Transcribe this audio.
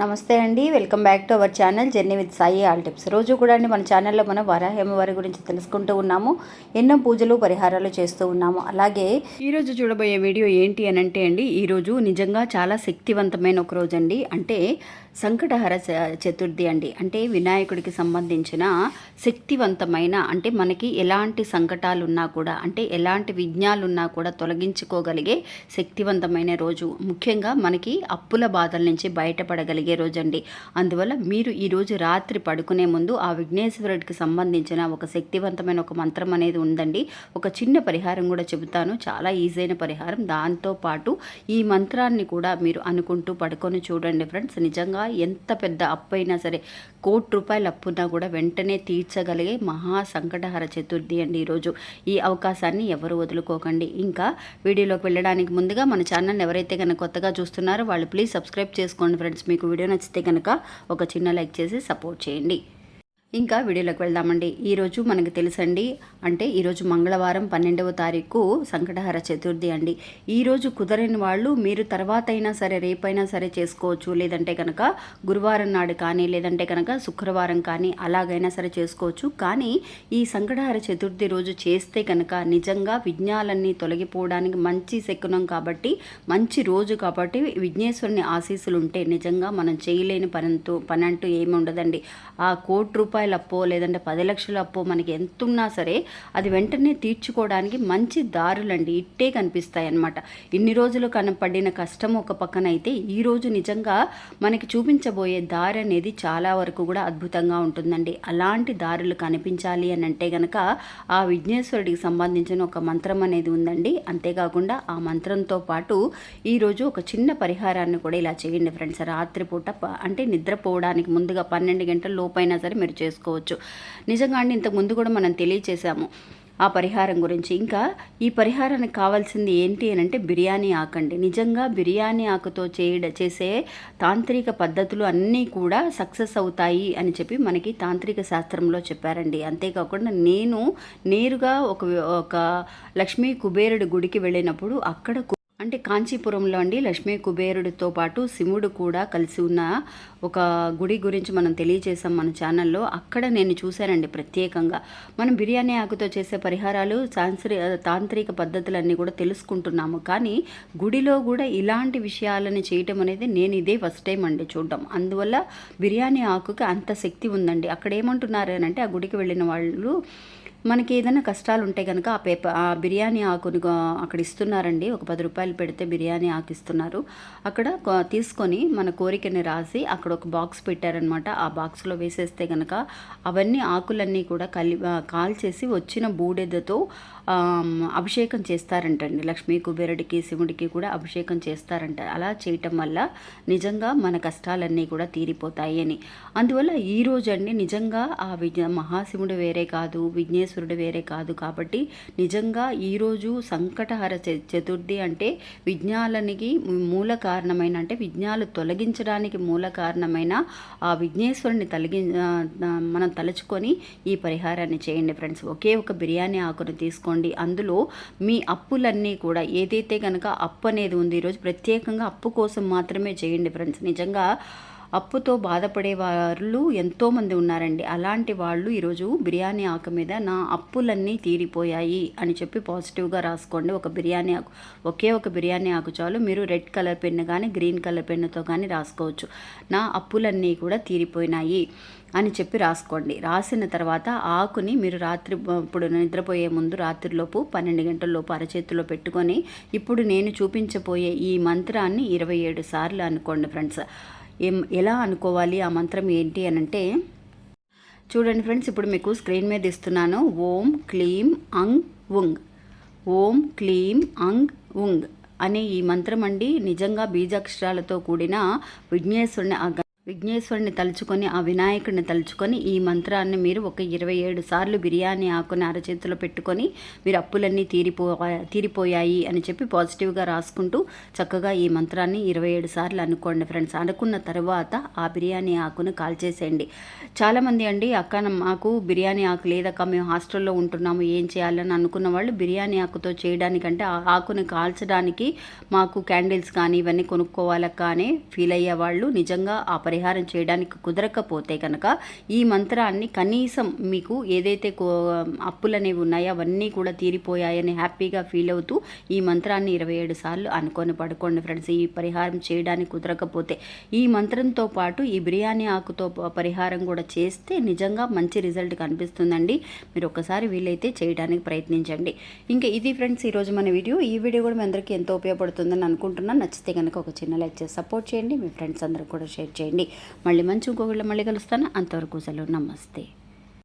నమస్తే అండి welcome back to our channel journey with Sai all tips. రోజు కూడా అండి మన ఛానల్లో మనం వరాహేమవారి గురించి తెలుసుకుంటూ ఉన్నాము ఎన్నో పూజలు పరిహారాలు చేస్తూ ఉన్నాము. అలాగే ఈరోజు చూడబోయే వీడియో ఏంటి అని అంటే అండి ఈరోజు నిజంగా చాలా శక్తివంతమైన ఒక రోజు అండి అంటే సంకటహర చ- చతుర్థి అండి. అంటే వినాయకుడికి సంబంధించిన శక్తివంతమైన అంటే మనకి ఎలాంటి సంకటాలు ఉన్నా కూడా అంటే ఎలాంటి విఘ్నాలు ఉన్నా కూడా తొలగించుకోగలిగే శక్తివంతమైన రోజు. ముఖ్యంగా మనకి అప్పుల బాధల నుంచి బయటపడగలిగే రోజు అండి అందువల్ల మీరు ఈ రోజు రాత్రి పడుకునే ముందు ఆ విఘ్నేశ్వరుడికి సంబంధించిన ఒక శక్తివంతమైన ఒక మంత్రం అనేది ఉందండి. ఒక చిన్న పరిహారం కూడా చెబుతాను. చాలా ఈజీ అయిన పరిహారం. దాంతో పాటు ఈ మంత్రాన్ని కూడా మీరు అనుకుంటూ పడుకొని చూడండి ఫ్రెండ్స్. నిజంగా ఎంత పెద్ద అప్పు అయినా సరే కోటి రూపాయల అప్పున్నా కూడా వెంటనే తీర్చగలిగే మహా సంకటహర చతుర్థి అండి ఈరోజు. ఈ అవకాశాన్ని ఎవరు వదులుకోకండి. ఇంకా వీడియోలోకి వెళ్ళడానికి ముందుగా మన ఛానల్ ఎవరైతే కనుక కొత్తగా చూస్తున్నారో వాళ్ళు ప్లీజ్ సబ్స్క్రైబ్ చేసుకోండి ఫ్రెండ్స్. మీకు వీడియో నచ్చితే కనుక ఒక చిన్న లైక్ చేసి సపోర్ట్ చేయండి. ఇంకా వీడియోలోకి వెళ్దామండి. ఈరోజు మనకు తెలుసండి అంటే ఈరోజు మంగళవారం పన్నెండవ తారీఖు సంకటహర చతుర్థి అండి. ఈరోజు కుదరని వాళ్ళు మీరు తర్వాత అయినా సరే రేపైనా సరే చేసుకోవచ్చు. లేదంటే కనుక గురువారం నాడు కానీ లేదంటే కనుక శుక్రవారం కానీ అలాగైనా సరే చేసుకోవచ్చు. కానీ ఈ సంకటహర చతుర్థి రోజు చేస్తే కనుక నిజంగా విఘ్నాలన్నీ తొలగిపోవడానికి మంచి శకునం కాబట్టి మంచి రోజు కాబట్టి విఘ్నేశ్వరుని ఆశీస్సులు ఉంటే నిజంగా మనం చేయలేని పనంటూ పని అంటూ ఏమి ఉండదండి ఆ కోటి రూపాయల అప్పో లేదంటే పది లక్షల అప్పో మనకి ఎంత ఉన్నా సరే అది వెంటనే తీర్చుకోవడానికి మంచి దారులండి. ఇట్టే కనిపిస్తాయి అన్నమాట ఇన్ని రోజులు కనపడిన కష్టం ఒక పక్కన అయితే ఈరోజు నిజంగా మనకి చూపించబోయే దారి అనేది చాలా వరకు కూడా అద్భుతంగా ఉంటుందండి. అలాంటి దారులు కనిపించాలి అని అంటే గనక ఆ విఘ్నేశ్వరుడికి సంబంధించిన ఒక మంత్రం అనేది ఉందండి. అంతేకాకుండా ఆ మంత్రంతో పాటు ఈరోజు ఒక చిన్న పరిహారాన్ని కూడా ఇలా చేయండి ఫ్రెండ్స్. రాత్రిపూట అంటే నిద్రపోవడానికి ముందుగా పన్నెండు గంటల లోపైనా సరే మీరు చేసుకోవచ్చు. నిజంగా అండి ఇంతకు ముందు కూడా మనం తెలియచేసాము ఆ పరిహారం గురించి. ఇంకా ఈ పరిహారానికి కావాల్సింది ఏంటి అని అంటే బిర్యానీ ఆకండి. నిజంగా బిర్యానీ ఆకుతో చేయడ చేసే తాంత్రిక పద్ధతులు అన్నీ కూడా సక్సెస్ అవుతాయి అని చెప్పి మనకి తాంత్రిక శాస్త్రంలో చెప్పారండి. అంతేకాకుండా నేను నేరుగా ఒక ఒక లక్ష్మీ కుబేరుడి గుడికి వెళ్ళినప్పుడు అక్కడ అంటే కాంచీపురంలో అండి లక్ష్మీ కుబేరుడితో పాటు శివుడు కూడా కలిసి ఉన్న ఒక గుడి గురించి మనం తెలియజేసాం మన ఛానల్లో. అక్కడ నేను చూశానండి ప్రత్యేకంగా. మనం బిర్యానీ ఆకుతో చేసే పరిహారాలు సాంస్రి తాంత్రిక పద్ధతులన్నీ కూడా తెలుసుకుంటున్నాము. కానీ గుడిలో కూడా ఇలాంటి విషయాలని చేయటం అనేది నేను ఇదే ఫస్ట్ టైం అండి చూడడం. అందువల్ల బిర్యానీ ఆకుకి అంత శక్తి ఉందండి. అక్కడ ఏమంటున్నారు అని అంటే ఆ గుడికి వెళ్ళిన వాళ్ళు మనకి ఏదైనా కష్టాలు ఉంటే కనుక ఆ పేపర్ ఆ బిర్యానీ ఆకుని అక్కడ ఇస్తున్నారండి. ఒక పది రూపాయలు పెడితే బిర్యానీ ఆకు ఇస్తున్నారు అక్కడ తీసుకొని మన కోరికని రాసి అక్కడ ఒక బాక్స్ పెట్టారనమాట. ఆ బాక్స్లో వేసేస్తే కనుక అవన్నీ ఆకులన్నీ కూడా కలి కాల్చేసి వచ్చిన బూడెదతో అభిషేకం చేస్తారంటండి. లక్ష్మీ కుబేరుడికి శివుడికి కూడా అభిషేకం చేస్తారంట. అలా చేయటం వల్ల నిజంగా మన కష్టాలన్నీ కూడా తీరిపోతాయి అని. అందువల్ల ఈ రోజు అండి నిజంగా ఆ విజ్ఞ మహాశివుడు వేరే కాదు విఘ్నేశ్వరుడు వేరే కాదు కాబట్టి నిజంగా ఈరోజు సంకటహర చ- చతుర్థి అంటే విజ్ఞాలనికి మూల కారణమైన అంటే విజ్ఞాలు తొలగించడానికి మూల కారణమైన ఆ విఘ్నేశ్వరుని తొలగి మనం తలుచుకొని ఈ పరిహారాన్ని చేయండి ఫ్రెండ్స్. ఒకే ఒక బిర్యానీ ఆకును తీసుకోండి. అందులో మీ అప్పులన్నీ కూడా ఏదైతే కనుక అప్పు అనేది ఉంది ఈరోజు ప్రత్యేకంగా అప్పు కోసం మాత్రమే చేయండి ఫ్రెండ్స్. నిజంగా అప్పుతో బాధపడే వాళ్ళు ఎంతోమంది ఉన్నారండి. అలాంటి వాళ్ళు ఈరోజు బిర్యానీ ఆకు మీద నా అప్పులన్నీ తీరిపోయాయి అని చెప్పి పాజిటివ్గా రాసుకోండి. ఒక బిర్యానీ ఆకు ఒకే ఒక బిర్యానీ ఆకు చాలు. మీరు రెడ్ కలర్ పెన్ను కానీ గ్రీన్ కలర్ పెన్నుతో కానీ రాసుకోవచ్చు. నా అప్పులన్నీ కూడా తీరిపోయినాయి అని చెప్పి రాసుకోండి. రాసిన తర్వాత ఆకుని మీరు రాత్రి ఇప్పుడు నిద్రపోయే ముందు రాత్రిలోపు పన్నెండు గంటలలోపు అరచేతిలో పెట్టుకొని ఇప్పుడు నేను చూపించబోయే ఈ మంత్రాన్ని ఇరవై ఏడు సార్లు అనుకోండి ఫ్రెండ్స్. ఏం ఎలా అనుకోవాలి ఆ మంత్రం ఏంటి అని అంటే చూడండి ఫ్రెండ్స్ ఇప్పుడు మీకు స్క్రీన్ మీద ఇస్తున్నాను. ఓం క్లీం అంగ్ ఉంగ్. ఓం క్లీం అంగ్ ఉంగ్ అనే ఈ మంత్రం అండి. నిజంగా బీజాక్షరాలతో కూడిన విఘ్నేశ్వరుని ఆ విఘ్నేశ్వరుని తలుచుకొని ఆ వినాయకుడిని తలుచుకొని ఈ మంత్రాన్ని మీరు ఒక ఇరవై ఏడు సార్లు బిర్యానీ ఆకుని అరచేతిలో పెట్టుకొని మీరు అప్పులన్నీ తీరిపో తీరిపోయాయి అని చెప్పి పాజిటివ్గా రాసుకుంటూ చక్కగా ఈ మంత్రాన్ని ఇరవై ఏడు సార్లు అనుకోండి ఫ్రెండ్స్. అనుకున్న తర్వాత ఆ బిర్యానీ ఆకును కాల్చేసేయండి. చాలామంది అండి అక్క మాకు బిర్యానీ ఆకు లేదక్క మేము హాస్టల్లో ఉంటున్నాము ఏం చేయాలని అనుకున్న వాళ్ళు బిర్యానీ ఆకుతో చేయడానికంటే ఆ ఆకుని కాల్చడానికి మాకు క్యాండిల్స్ కానీ ఇవన్నీ కొనుక్కోవాలక్క అని ఫీల్ అయ్యే వాళ్ళు నిజంగా ఆ పరిహారం చేయడానికి కుదరకపోతే కనుక ఈ మంత్రాన్ని కనీసం మీకు ఏదైతే కో అప్పులు అనేవి ఉన్నాయో అవన్నీ కూడా తీరిపోయాయని హ్యాపీగా ఫీల్ అవుతూ ఈ మంత్రాన్ని ఇరవై ఏడు సార్లు అనుకొని పడుకోండి ఫ్రెండ్స్. ఈ పరిహారం చేయడానికి కుదరకపోతే ఈ మంత్రంతో పాటు ఈ బిర్యానీ ఆకుతో పరిహారం కూడా చేస్తే నిజంగా మంచి రిజల్ట్ కనిపిస్తుందండి. మీరు ఒకసారి వీలైతే చేయడానికి ప్రయత్నించండి. ఇంకా ఇది ఫ్రెండ్స్ ఈరోజు మన వీడియో. ఈ వీడియో కూడా మీ అందరికీ ఎంతో ఉపయోగపడుతుందని అనుకుంటున్నాను. నచ్చితే కనుక ఒక చిన్న లైక్ చేసి సపోర్ట్ చేయండి. మీ ఫ్రెండ్స్ అందరికి కూడా షేర్ చేయండి. మళ్ళీ మంచి ఇంకొకళ్ళు మళ్ళీ కలుస్తాను. అంతవరకు సెలవు. నమస్తే.